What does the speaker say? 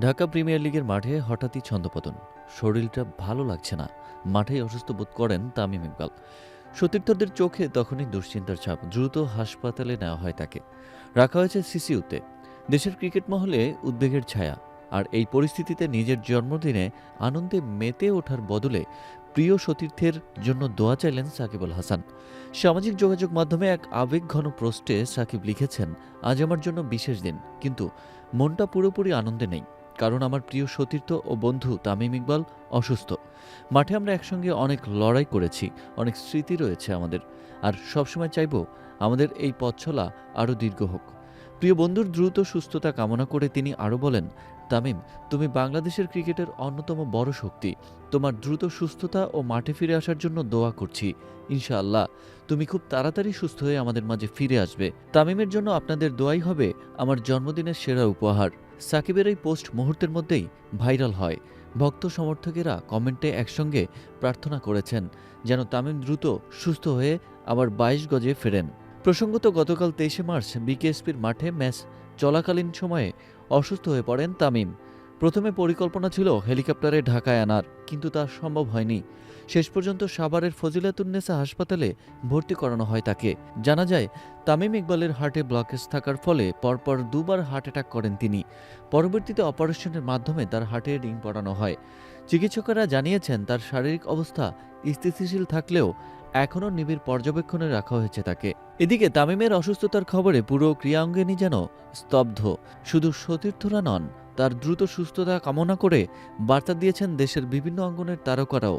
Dhaka premier লিগের মাঠে হঠাৎই ছন্দপতন। শরীরটা ভালো লাগছে না। মাঠেই অসুস্থ বোধ করেন তামিম ইকবাল। সতীর্থদের চোখে তখনই দুশ্চিন্তার ছাপ। দ্রুত হাসপাতালে নেওয়া হয় তাকে। রাখা হয়েছে সিসিউতে। দেশের ক্রিকেট মহলে উদ্বেগের ছায়া। আর এই পরিস্থিতিতে নিজের জন্মদিনে আনন্দে মেতে ওঠার বদলে প্রিয় সতীর্থের জন্য দোয়া চাইলেন সাকিবুল হাসান। সামাজিক যোগাযোগ মাধ্যমে এক আবেগঘন পোস্টে সাকিব লিখেছেন, আজ আমার জন্য বিশেষ দিন। কিন্তু মনটা পুরোপুরি আনন্দে নেই। কারণ আমার প্রিয় সতীর্থ ও বন্ধু তামিম ইকবাল অসুস্থ। মাঠে আমরা একসঙ্গে অনেক লড়াই করেছি, অনেক স্মৃতি রয়েছে আমাদের। আর সবসময় চাইব আমাদের এই পথচলা আরও দীর্ঘ হোক। প্রিয় বন্ধুর দ্রুত সুস্থতা কামনা করে তিনি আরও বলেন, তামিম, তুমি বাংলাদেশের ক্রিকেটের অন্যতম বড় শক্তি। তোমার দ্রুত সুস্থতা ও মাঠে ফিরে আসার জন্য দোয়া করছি। ইনশাআল্লাহ, তুমি খুব তাড়াতাড়ি সুস্থ হয়ে আমাদের মাঝে ফিরে আসবে। তামিমের জন্য আপনাদের দোয়াই হবে আমার জন্মদিনের সেরা উপহার। সাকিবের এই পোস্ট মুহূর্তের মধ্যেই ভাইরাল হয়। ভক্ত সমর্থকেরা কমেন্টে একসঙ্গে প্রার্থনা করেছেন যেন তামিম দ্রুত সুস্থ হয়ে আবার বাইশ গজে ফেরেন। প্রসঙ্গত গতকাল তেইশে মার্চ বিকেএসপির মাঠে ম্যাচ চলাকালীন সময়ে অসুস্থ হয়ে পড়েন তামিম। প্রথমে পরিকল্পনা ছিল হেলিকপ্টারে ঢাকায় আনার, কিন্তু তা সম্ভব হয়নি। শেষ পর্যন্ত সাভারের ফজিলাতুন্নেসা হাসপাতালে ভর্তি করানো হয় তাকে। জানা যায়, তামিম ইকবালের হার্টে ব্লকেজ থাকার ফলে পরপর দুবার হার্ট অ্যাটাক করেন তিনি। পরবর্তীতে অপারেশনের মাধ্যমে তার হার্টে রিং পড়ানো হয়। চিকিৎসকেরা জানিয়েছেন, তার শারীরিক অবস্থা স্থিতিশীল থাকলেও এখনও নিবিড় পর্যবেক্ষণে রাখা হয়েছে তাকে। এদিকে তামিমের অসুস্থতার খবরে পুরো ক্রিয়াঙ্গনী যেন স্তব্ধ। শুধু সতীর্থরা নন তার দ্রুত সুস্থতা কামনা করে বার্তা দিয়েছেন দেশের বিভিন্ন অঙ্গনের তারকারাও।